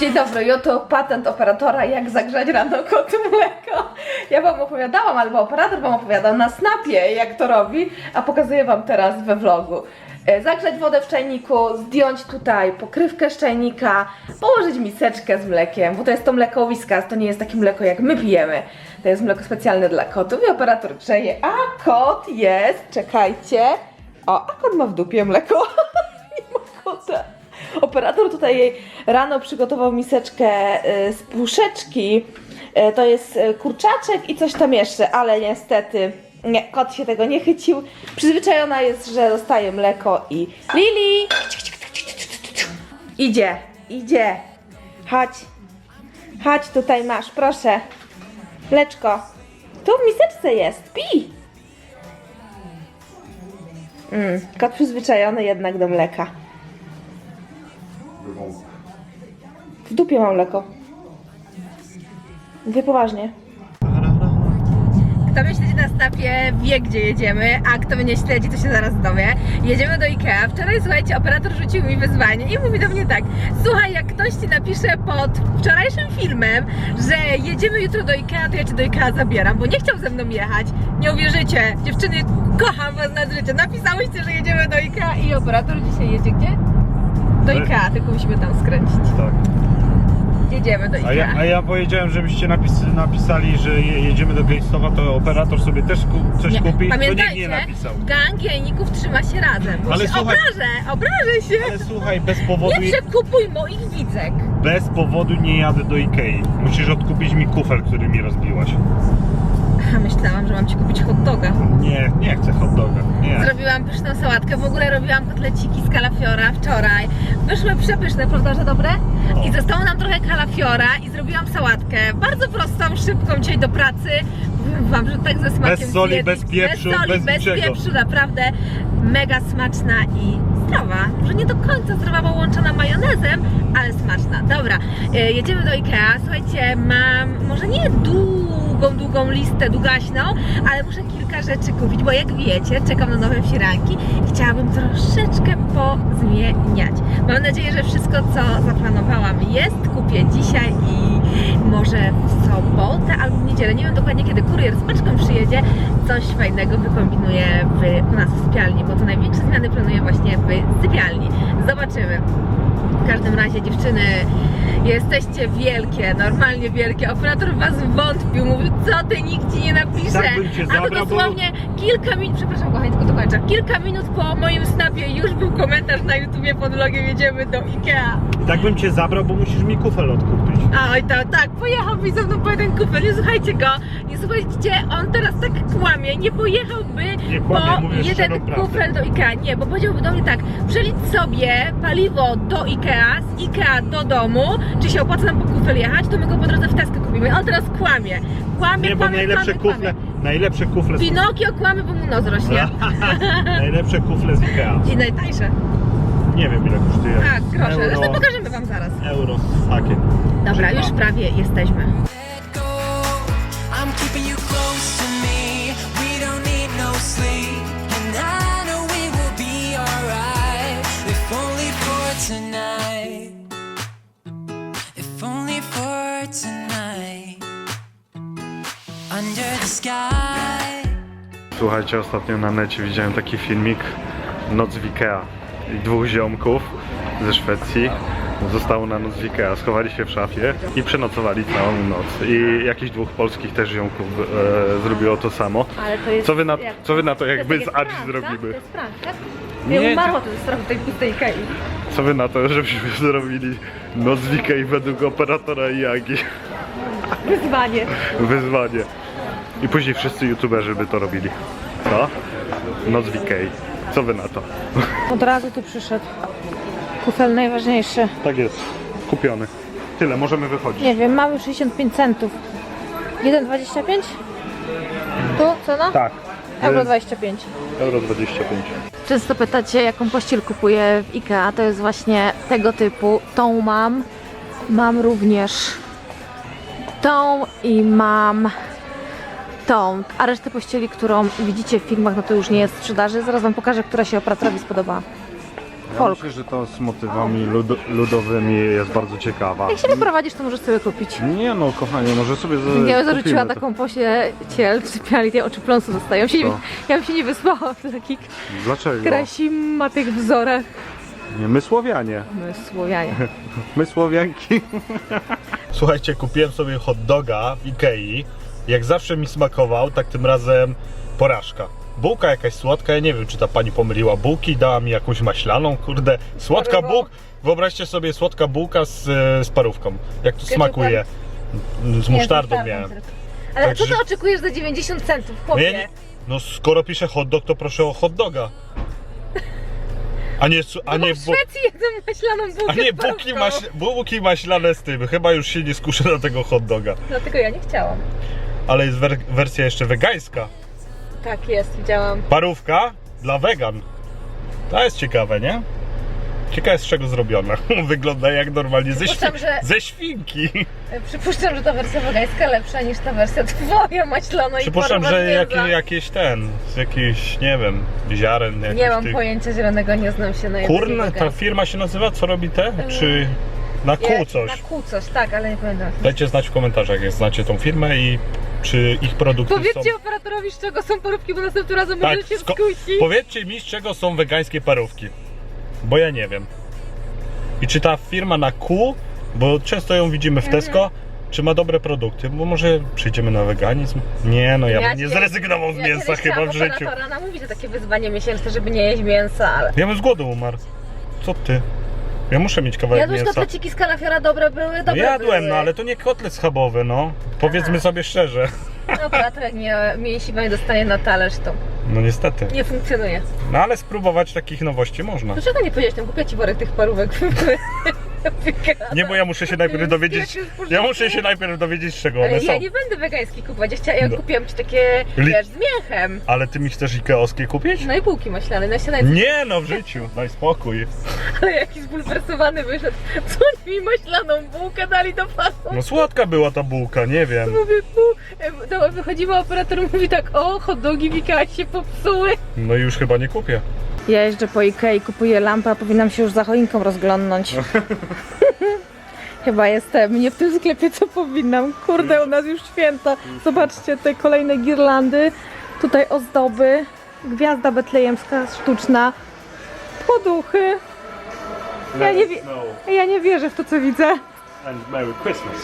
Dzień dobry, oto patent operatora, jak zagrzać rano kotu mleko. Ja wam opowiadałam, albo operator wam opowiadał na snapie, jak to robi, a pokazuję wam teraz we vlogu. E, Zagrzać wodę w czajniku, zdjąć tutaj pokrywkę z czajnika, położyć miseczkę z mlekiem, bo to jest to mleko Whiskas, to nie jest takie mleko jak my pijemy. To jest mleko specjalne dla kotów i operator grzeje, a kot jest, czekajcie, o, a kot ma w dupie mleko. Operator tutaj rano przygotował miseczkę y, z puszeczki. Y, To jest y, kurczaczek i coś tam jeszcze, ale niestety nie, kot się tego nie chycił. Przyzwyczajona jest, że dostaje mleko i Lili! Idzie, idzie. Chodź. Chodź tutaj masz, proszę. Mleczko. Tu w miseczce jest, pij. Mm, kot przyzwyczajony jednak do mleka. W dupie mam mleko. Mówię poważnie. Kto mnie śledzi na snapie wie gdzie jedziemy, a kto mnie nie śledzi to się zaraz dowie. Jedziemy do Ikea. Wczoraj słuchajcie, operator rzucił mi wyzwanie i mówi do mnie tak Słuchaj, jak ktoś ci napisze pod wczorajszym filmem, że jedziemy jutro do Ikea, to ja cię do Ikea zabieram, bo nie chciał ze mną jechać. Nie uwierzycie, dziewczyny, kocham was na życie. Napisałyście, że jedziemy do Ikea i operator dzisiaj jedzie gdzie? Do Do- Ikea, tylko musimy tam skręcić. Tak. Jedziemy do A Ikea. ja, a ja powiedziałem, żebyście napis, napisali, że je, jedziemy do Gejstowa, to operator sobie też ku, coś Nie, kupi, to nikt nie napisał. gang jajników trzyma się razem. Bo Ale się słuchaj- obrażę, obrażę się. Ale słuchaj, bez powodu, Nie przekupuj moich widzek. bez powodu nie jadę do Ikei. Musisz odkupić mi kufel, który mi rozbiłaś. Myślałam, że mam ci kupić hot doga. Nie, nie chcę hot doga. Nie. Zrobiłam pyszną sałatkę, w ogóle robiłam kotleciki z kalafiora wczoraj. Wyszły przepyszne, prawda, że dobre? O. I zostało nam trochę kalafiora i zrobiłam sałatkę. Bardzo prostą, szybką dzisiaj do pracy. Wam, że tak ze smakiem Bez soli, zjedli. bez pieprzu, bez, soli, bez bez niczego. pieprzu, naprawdę mega smaczna i zdrowa. Może nie do końca zdrowa, bo łączona majonezem, ale smaczna. Dobra, e, jedziemy do Ikea. Słuchajcie, mam może nie długą, długą listę długaśną, ale muszę kilka rzeczy kupić, bo jak wiecie, czekam na nowe firanki i chciałabym troszeczkę pozmieniać. Mam nadzieję, że wszystko, co zaplanowałam jest. Kupię dzisiaj i może w sobotę albo w niedzielę. Nie wiem dokładnie, kiedy kurier z paczką przyjedzie. Coś fajnego wykombinuję w, u nas w sypialni, bo to największe zmiany planuję właśnie w sypialni. Zobaczymy. W każdym razie dziewczyny, jesteście wielkie, normalnie wielkie. Operator was wątpił, mówił, co ty, nikt ci nie napisze. Tak bym cię A to zabrał, bo- dosłownie kilka minut, przepraszam kochani, tylko dokończę. Kilka minut po moim snapie już był komentarz na YouTubie pod vlogiem jedziemy do Ikea. Tak bym cię zabrał, bo musisz mi kufel odkupić. A oj to tak, pojechałby ze mną po jeden kufel, nie słuchajcie go, nie słuchajcie, on teraz tak kłamie, nie pojechałby Nie kłamie, po mówię jeden szczerą prawdę. kufel do Ikea, nie, bo powiedziałby do mnie tak, przelicz sobie paliwo do Ikea, z Ikea do domu, czy się opłaca nam po kufel jechać, to my go po drodze w Tesco kupimy, on teraz kłamie, kłamie, Nie, bo kłamie, najlepsze kłamie, kufle, kłamie. najlepsze kufle są... Pinokio kłamie, bo mu nos rośnie najlepsze kufle z Ikea. i najtańsze, Nie wiem ile kosztuje. tak, proszę, Euro, zresztą pokażemy wam zaraz. euro, takie. Dobra, Czy już dwa. prawie jesteśmy. Let go. I'm keeping you close to me. We don't need no sleep. And I know we will be alright. If only for tonight. If only for tonight. Under the sky. Słuchajcie, ostatnio na necie widziałem taki filmik Noc w Ikea. Dwóch ziomków ze Szwecji zostało na noc w Ikea. Schowali się w szafie i przenocowali całą noc. I jakichś dwóch polskich też ziomków e, zrobiło to samo. Ale to jest Co wy na, jak- co wy na to, jakby jest z Adzi tak? To zrobimy? jest prank, tak? Nie, Nie umarło to ze strachu tej pustej Ikei. Co wy na to, żebyśmy zrobili noc w Ikei według operatora Jagi? Wyzwanie. Wyzwanie. I później wszyscy youtuberzy by to robili. Co? Noc w Ikei. Co wy na to? Od razu tu przyszedł. Kufel najważniejszy. Tak jest. Kupiony. Tyle, możemy wychodzić. Nie wiem, mały 65 centów. 1,25? Tu cena? Tak. Euro 25. Euro 25. Często pytacie, jaką pościel kupuję w IKEA. To jest właśnie tego typu. Tą mam. Mam również tą i mam tą. A resztę pościeli, którą widzicie w filmach, no to już nie jest w sprzedaży. Zaraz Wam pokażę, która się operatorowi spodobała. Ja folk. myślę, że to z motywami ludo, ludowymi jest bardzo ciekawa. Jak się wyprowadzisz, to możesz sobie kupić. Nie no, kochanie, może sobie za, Ja bym zarzuciła kupimy to. taką posię ciel, sypiali, te oczy pląsu zostają. Się nie, Co? ja bym się nie wyspała w takich Dlaczego? krasimatych wzorach. Nie, my Słowianie. My Słowianie. My Słowianki. Słuchajcie, kupiłem sobie hot doga w Ikei. Jak zawsze mi smakował, tak tym razem porażka. Bułka jakaś słodka, ja nie wiem, czy ta pani pomyliła bułki, dała mi jakąś maślaną, kurde. Słodka Parową. bułka. Wyobraźcie sobie słodka bułka z, z parówką. Jak to Ketchupem? smakuje. Z musztardą miałem. Ale Także- co ty oczekujesz za 90 centów, No, ja chłopie? nie, no skoro pisze hot dog, to proszę o hot doga. A nie, su- a Bo nie, w bu- Szwecji jedzą maślaną bułkę a nie z bułki, parówką. maś, bułki maślane z tym. Chyba już się nie skuszę na tego hot doga. Dlatego ja nie chciałam. Ale jest wer- wersja jeszcze wegańska. Tak jest, widziałam. Parówka dla wegan. To jest ciekawe, nie? Ciekawe z czego zrobiona. Wygląda jak normalnie ze, świ- że- ze świnki. E, Przypuszczam, że ta wersja wegańska lepsza niż ta wersja twoja maślana i Przypuszczam, że jak, jakieś ten, z jakichś, nie wiem, ziaren. Nie mam tych... pojęcia zielonego, nie znam się na Kurna, ta firma się nazywa, co robi te? Czy na kół coś? Na kół coś, tak, ale nie pamiętam. Dajcie znać w komentarzach, jak znacie tą firmę i czy ich produkty Powiedzcie są... operatorowi, z czego są parówki, bo następnym razem Tak, się sko- skusi. Powiedzcie mi, z czego są wegańskie parówki. Bo ja nie wiem. I czy ta firma na kół, bo często ją widzimy w Mhm. Tesco, czy ma dobre produkty? Bo może przyjdziemy na weganizm? Nie, no ja, bym nie kiedyś- zrezygnował z ja mięsa kiedyś chyba w życiu. operatora namówić na takie wyzwanie miesięczne, żeby nie jeść mięsa, ale... Ja bym z głodu umarł. Co ty? Ja muszę mieć kawałek Jadłeś mięsa. kotleciki z kalafiora, dobre były, No dobre jadłem, były. no ale to nie kotlet schabowy, no. Powiedzmy sobie szczerze. No, operator jak mnie mięsiwa nie dostanie na talerz, to No niestety. nie funkcjonuje. No ale spróbować takich nowości można. Dlaczego nie powiedziałeś tam, kupię ci worek tych parówek? Nie, bo ja muszę się najpierw dowiedzieć. Ja muszę się najpierw dowiedzieć, z czego Ale one ja są. nie będę wegański kupować, ja, chcia- ja No. kupiłam ci takie, Li- wiesz, z mięchem. Ale ty mi chcesz ikeowskie kupić? No i bułki maślane, no się Nie no, w życiu. Daj spokój. Ale jakiś zbulwersowany wyszedł. Co mi maślaną bułkę dali do pasu? No słodka była ta bułka, nie wiem. Mówię, pu, no, wychodzimy, operator mówi tak, o, hot dogi w Ikea się popsuły. No i już chyba nie kupię. Ja jeżdżę po Ikei, kupuję lampę, a powinnam się już za choinką rozglądnąć. Chyba jestem nie w tym sklepie, co powinnam. Kurde, u nas już święta. Zobaczcie te kolejne girlandy. Tutaj ozdoby. Gwiazda betlejemska sztuczna. Poduchy. Ja nie, ja nie wierzę w to, co widzę. And Merry Christmas.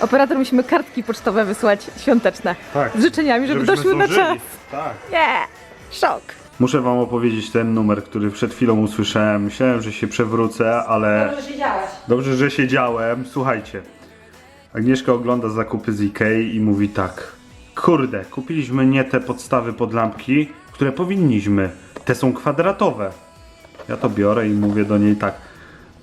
Operator musimy kartki pocztowe wysłać świąteczne. Tak. Z życzeniami, żeby Żebyśmy doszły na zdążyli. czas. Tak. Nie, szok. Muszę wam opowiedzieć ten numer, który przed chwilą usłyszałem. Myślałem, że się przewrócę, ale siedziałaś. dobrze, że siedziałem. Słuchajcie. Agnieszka ogląda zakupy z Ikei i mówi tak. Kurde, kupiliśmy nie te podstawy pod lampki, które powinniśmy. Te są kwadratowe. Ja to biorę i mówię do niej tak.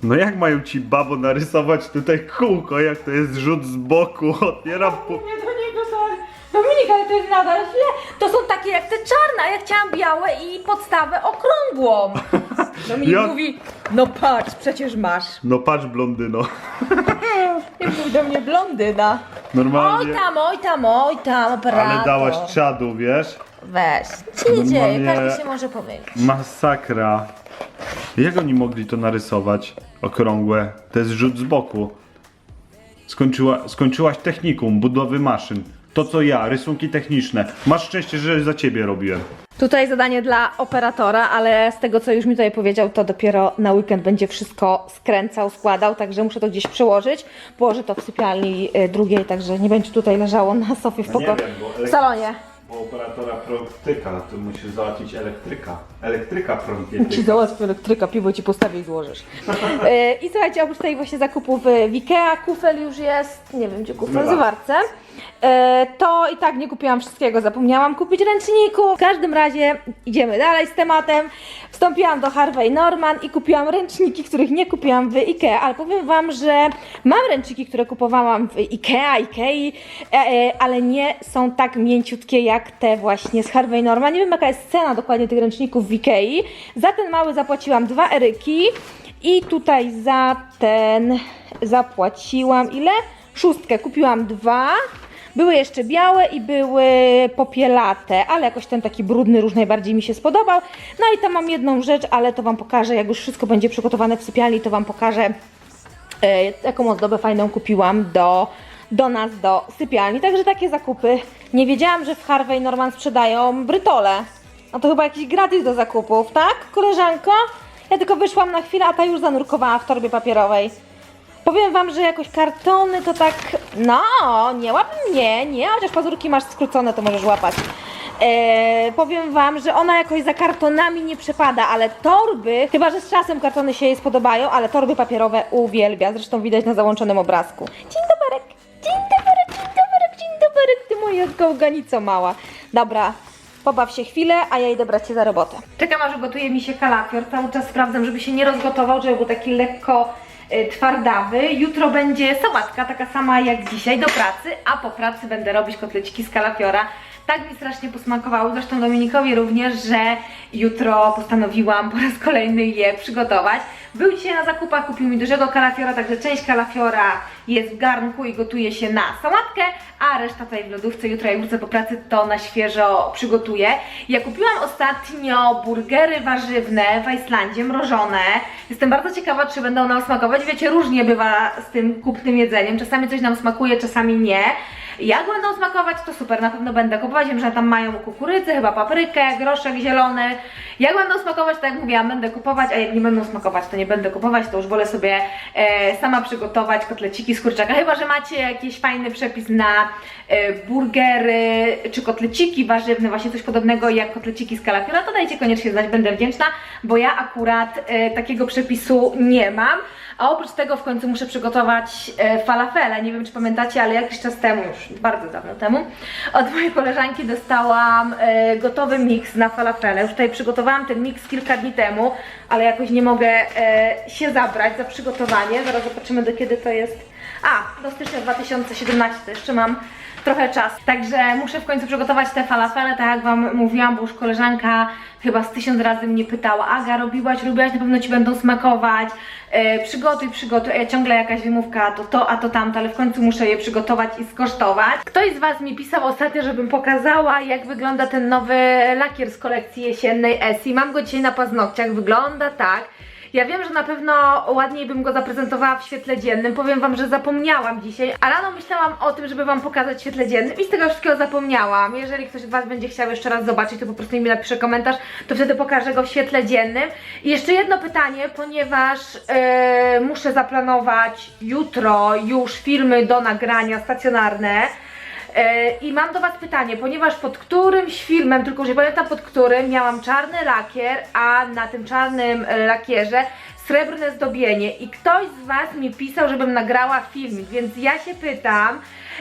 No jak mają ci babo narysować tutaj kółko, jak to jest rzut z boku? Otwieram pu- Nie do niego, sorry. Dominik, ale to jest nadal źle. To są takie jak te czarne, a ja chciałam białe i podstawę okrągłą. Dominik Ja- mówi, no patrz, przecież masz. No patrz blondyno. I mówi do mnie blondyna. Oj Normalnie. tam, oj tam, oj tam, operator. Ale dałaś czadu, wiesz? Weź, się nie dzieje, Normalnie- każdy się może pomylić. Masakra. Jak oni mogli to narysować? Okrągłe. To jest rzut z boku. Skończyła, skończyłaś technikum budowy maszyn. To co ja, rysunki techniczne. Masz szczęście, że za ciebie robiłem. Tutaj zadanie dla operatora, ale z tego co już mi tutaj powiedział, to dopiero na weekend będzie wszystko skręcał, składał, także muszę to gdzieś przełożyć. Położę to w sypialni y, drugiej, także nie będzie tutaj leżało na sofie w No nie pokoju. wiem, bo W salonie. Bo operatora prątyka, to musisz załatwić elektryka. Elektryka Ci załatwię elektryka, piwo ci postawię i złożysz. E, I słuchajcie, oprócz tej właśnie zakupów w Ikea, kufel już jest, nie wiem gdzie kufel, w Zmywarce. zwarce. E, to i tak nie kupiłam wszystkiego, zapomniałam kupić ręczników. W każdym razie idziemy dalej z tematem. Wstąpiłam do Harvey Norman i kupiłam ręczniki, których nie kupiłam w Ikea, ale powiem Wam, że mam ręczniki, które kupowałam w Ikea, Ikei, e, e, ale nie są tak mięciutkie jak te właśnie z Harvey Norman. Nie wiem jaka jest cena dokładnie tych ręczników w Ikei. Za ten mały zapłaciłam dwa eryki i tutaj za ten zapłaciłam ile? Szóstkę, kupiłam dwa. Były jeszcze białe i były popielate, ale jakoś ten taki brudny róż najbardziej mi się spodobał. No i tam mam jedną rzecz, ale to Wam pokażę, jak już wszystko będzie przygotowane w sypialni, to Wam pokażę e, jaką ozdobę fajną kupiłam do, do nas, do sypialni. Także takie zakupy. Nie wiedziałam, że w Harvey Norman sprzedają brytole. No to chyba jakiś gratis do zakupów, tak, koleżanko? Ja tylko wyszłam na chwilę, a ta już zanurkowała w torbie papierowej. Powiem wam, że jakoś kartony to tak, no, nie łap mnie, nie, chociaż pazurki masz skrócone, to możesz łapać. Eee, powiem wam, że ona jakoś za kartonami nie przepada, ale torby, chyba że z czasem kartony się jej spodobają, ale torby papierowe uwielbia, zresztą widać na załączonym obrazku. Dzień doberek, dzień doberek, dzień doberek, dzień doberek, ty moja gałganico mała. Dobra, Pobaw się chwilę, a ja idę brać się za robotę. Czekam aż gotuje mi się kalafior. Cały czas sprawdzam, żeby się nie rozgotował, żeby był taki lekko y, twardawy. Jutro będzie sałatka, taka sama jak dzisiaj do pracy, a po pracy będę robić kotleciki z kalafiora. Tak mi strasznie posmakowało, zresztą Dominikowi również, że jutro postanowiłam po raz kolejny je przygotować. Był dzisiaj na zakupach, kupił mi dużego kalafiora, także część kalafiora jest w garnku i gotuje się na sałatkę, a reszta tutaj w lodówce. Jutro jak wrócę po pracy, to na świeżo przygotuję. Ja kupiłam ostatnio burgery warzywne w Islandzie, mrożone. Jestem bardzo ciekawa, czy będą nam smakować. Wiecie, różnie bywa z tym kupnym jedzeniem. Czasami coś nam smakuje, czasami nie. Jak będą smakować, to super, na pewno będę kupować. Wiem, że tam mają kukurydzę, chyba paprykę, groszek zielony. Jak będą smakować, tak jak mówiłam, będę kupować, a jak nie będą smakować, to nie będę kupować, to już wolę sobie e, sama przygotować kotleciki z kurczaka. Chyba, że macie jakiś fajny przepis na e, burgery czy kotleciki warzywne, właśnie coś podobnego jak kotleciki z kalafiora, to dajcie koniecznie znać, będę wdzięczna, bo ja akurat e, takiego przepisu nie mam. A oprócz tego w końcu muszę przygotować e, falafele. Nie wiem, czy pamiętacie, ale jakiś czas temu, już bardzo dawno temu, od mojej koleżanki dostałam e, gotowy miks na falafele. Już tutaj przygotowałam ten miks kilka dni temu, ale jakoś nie mogę e, się zabrać za przygotowanie. Zaraz zobaczymy, do kiedy to jest. A, do stycznia 2017, to jeszcze mam trochę czasu. Także muszę w końcu przygotować te falafele, tak jak Wam mówiłam, bo już koleżanka chyba z tysiąc razy mnie pytała, Aga, robiłaś, robiłaś, na pewno Ci będą smakować, e, przygotuj, przygotuj, a ja ciągle jakaś wymówka, to to, a to tamto, ale w końcu muszę je przygotować i skosztować. Ktoś z Was mi pisał ostatnio, żebym pokazała, jak wygląda ten nowy lakier z kolekcji jesiennej Essie. Mam go dzisiaj na paznokciach, wygląda tak. Ja wiem, że na pewno ładniej bym go zaprezentowała w świetle dziennym. Powiem Wam, że zapomniałam dzisiaj, a rano myślałam o tym, żeby Wam pokazać w świetle dziennym i z tego wszystkiego zapomniałam. Jeżeli ktoś z Was będzie chciał jeszcze raz zobaczyć, to po prostu mi napisze komentarz, to wtedy pokażę go w świetle dziennym. I jeszcze jedno pytanie, ponieważ e, muszę zaplanować jutro już filmy do nagrania stacjonarne. E, I mam do Was pytanie, ponieważ pod którymś filmem, tylko że nie pamiętam pod którym, miałam czarny lakier, a na tym czarnym e, lakierze srebrne zdobienie i ktoś z Was mi pisał, żebym nagrała filmik, więc ja się pytam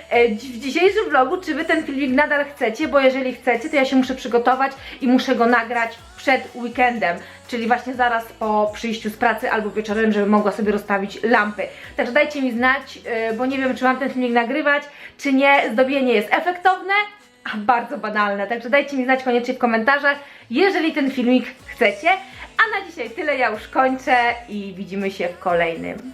e, w dzisiejszym vlogu, czy Wy ten filmik nadal chcecie, bo jeżeli chcecie, to ja się muszę przygotować i muszę go nagrać przed weekendem, czyli właśnie zaraz po przyjściu z pracy albo wieczorem, żebym mogła sobie rozstawić lampy. Także dajcie mi znać, e, bo nie wiem, czy mam ten filmik nagrywać, czy nie. Zdobienie jest efektowne, a bardzo banalne. Także dajcie mi znać koniecznie w komentarzach, jeżeli ten filmik chcecie. A na dzisiaj tyle, ja już kończę i widzimy się w kolejnym